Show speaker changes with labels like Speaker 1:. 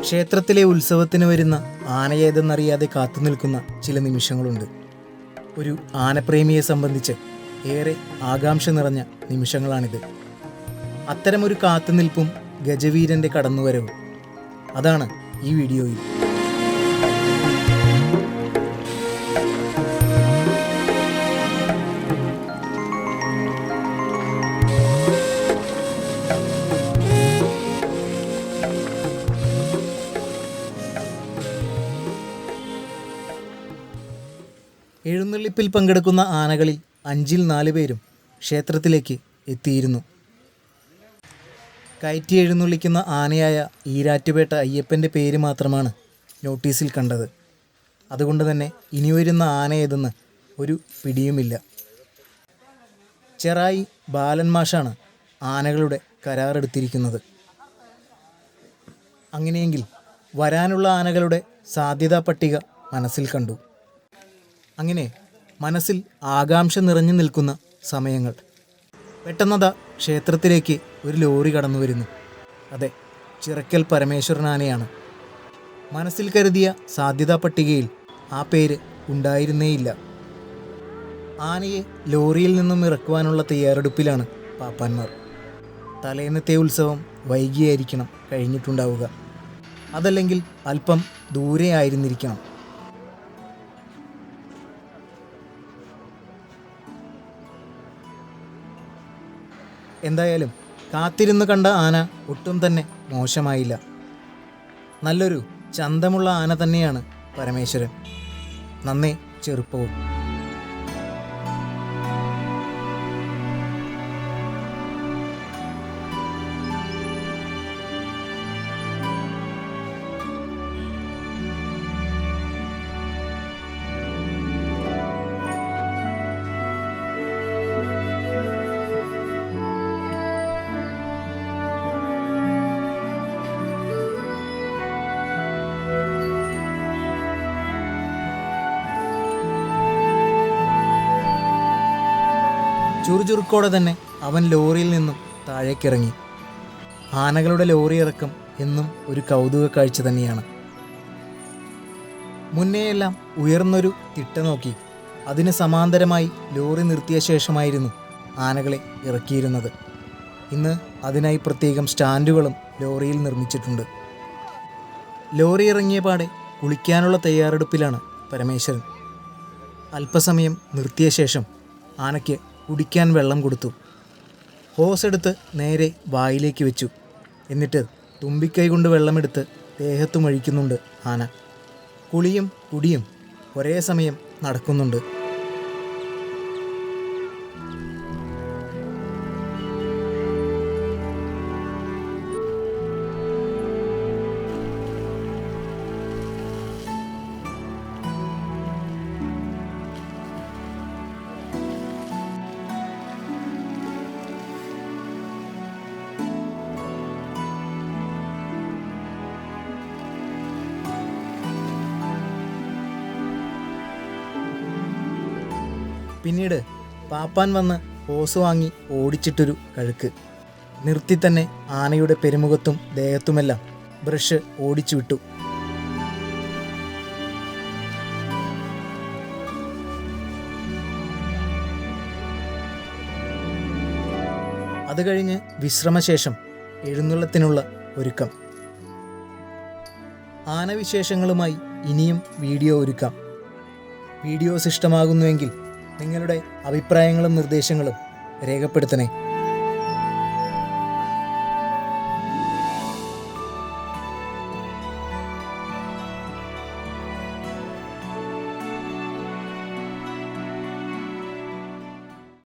Speaker 1: ക്ഷേത്രത്തിലെ ഉത്സവത്തിന് വരുന്ന ആനയേതെന്നറിയാതെ കാത്തു നിൽക്കുന്ന ചില നിമിഷങ്ങളുണ്ട്. ഒരു ആനപ്രേമിയെ സംബന്ധിച്ച് ഏറെ ആകാംക്ഷ നിറഞ്ഞ നിമിഷങ്ങളാണിത്. അത്തരമൊരു കാത്തുനിൽപ്പും ഗജവീരന്റെ കടന്നുവരവും. അതാണ് ഈ വീഡിയോയിൽ. എഴുന്നള്ളിപ്പിൽ പങ്കെടുക്കുന്ന ആനകളിൽ അഞ്ചിൽ നാല് പേരും ക്ഷേത്രത്തിലേക്ക് എത്തിയിരുന്നു. കയറ്റി എഴുന്നള്ളിക്കുന്ന ആനയായ ഈരാറ്റുപേട്ട അയ്യപ്പന്റെ പേര് മാത്രമാണ് നോട്ടീസിൽ കണ്ടത്. അതുകൊണ്ട് തന്നെ ഇനി വരുന്ന ആന ഏതെന്ന് ഒരു പിടിയുമില്ല. ചെറായി ബാലൻ മാഷാണ് ആനകളുടെ കരാറെടുത്തിരിക്കുന്നത്. അങ്ങനെയെങ്കിൽ വരാനുള്ള ആനകളുടെ സാധ്യതാ പട്ടിക മനസ്സിൽ കണ്ടു. അങ്ങനെ മനസ്സിൽ ആകാംക്ഷ നിറഞ്ഞു നിൽക്കുന്ന സമയങ്ങൾ. പെട്ടെന്നതാ ക്ഷേത്രത്തിലേക്ക് ഒരു ലോറി കടന്നു വരുന്നു. അതെ ചിറക്കൽ പരമേശ്വരൻ ആനയാണ് മനസ്സിൽ കരുതിയ സാധ്യതാ പട്ടികയിൽ ആ പേര് ഉണ്ടായിരുന്നേയില്ല. ആനയെ ലോറിയിൽ നിന്നും ഇറക്കുവാനുള്ള തയ്യാറെടുപ്പിലാണ് പാപ്പാന്മാർ. തലേന്നത്തെ ഉത്സവം വൈകിയായിരിക്കണം കഴിഞ്ഞിട്ടുണ്ടാവുക. അതല്ലെങ്കിൽ അല്പം ദൂരെ ആയിരുന്നിരിക്കണം എന്തായാലും കാത്തിരുന്ന് കണ്ട ആന ഒട്ടും തന്നെ മോശമായില്ല. നല്ലൊരു ചന്തമുള്ള ആന തന്നെയാണ് പരമേശ്വരൻ. നന്നേ ചെറുപ്പവും. ചുറുചുറുക്കോടെ തന്നെ അവൻ ലോറിയിൽ നിന്നും താഴേക്കിറങ്ങി. ആനകളുടെ ലോറി ഇറക്കം എന്നും ഒരു കൗതുക കാഴ്ച തന്നെയാണ്. മുന്നേയെല്ലാം ഉയർന്നൊരു തിട്ട നോക്കി. അതിന് സമാന്തരമായി ലോറി നിർത്തിയ ശേഷമായിരുന്നു ആനകളെ ഇറക്കിയിരുന്നത്. ഇന്ന് അതിനായി പ്രത്യേകം സ്റ്റാൻഡുകളും ലോറിയിൽ നിർമ്മിച്ചിട്ടുണ്ട്. ലോറി ഇറങ്ങിയ പാടെ കുളിക്കാനുള്ള തയ്യാറെടുപ്പിലാണ് പരമേശ്വരൻ. അല്പസമയം നിർത്തിയ ശേഷം ആനയ്ക്ക് കുടിക്കാൻ വെള്ളം കൊടുത്തു. ഹോസ് എടുത്ത് നേരെ വായിലേക്ക് വെച്ചു. എന്നിട്ട് തുമ്പിക്കൈ കൊണ്ട് വെള്ളമെടുത്ത് ദേഹത്തും ഒഴിക്കുന്നുണ്ട് ആന. കുളിയും കുടിയും ഒരേ സമയം നടക്കുന്നുണ്ട്. പിന്നീട് പാപ്പാൻ വന്ന് ഹോസ് വാങ്ങി ഓടിച്ചിട്ടൊരു കഴുക്ക്. നിർത്തി തന്നെ ആനയുടെ പെരുമുഖത്തും ദേഹത്തുമെല്ലാം ബ്രഷ് ഓടിച്ചു വിട്ടു അത് കഴിഞ്ഞ് വിശ്രമശേഷം എഴുന്നള്ളത്തിനുള്ള ഒരുക്കം. ആനവിശേഷങ്ങളുമായി ഇനിയും വീഡിയോ ഒരുക്കാം. വീഡിയോസ് ഇഷ്ടമാകുന്നുവെങ്കിൽ നിങ്ങളുടെ അഭിപ്രായങ്ങളും നിർദ്ദേശങ്ങളും രേഖപ്പെടുത്തണേ.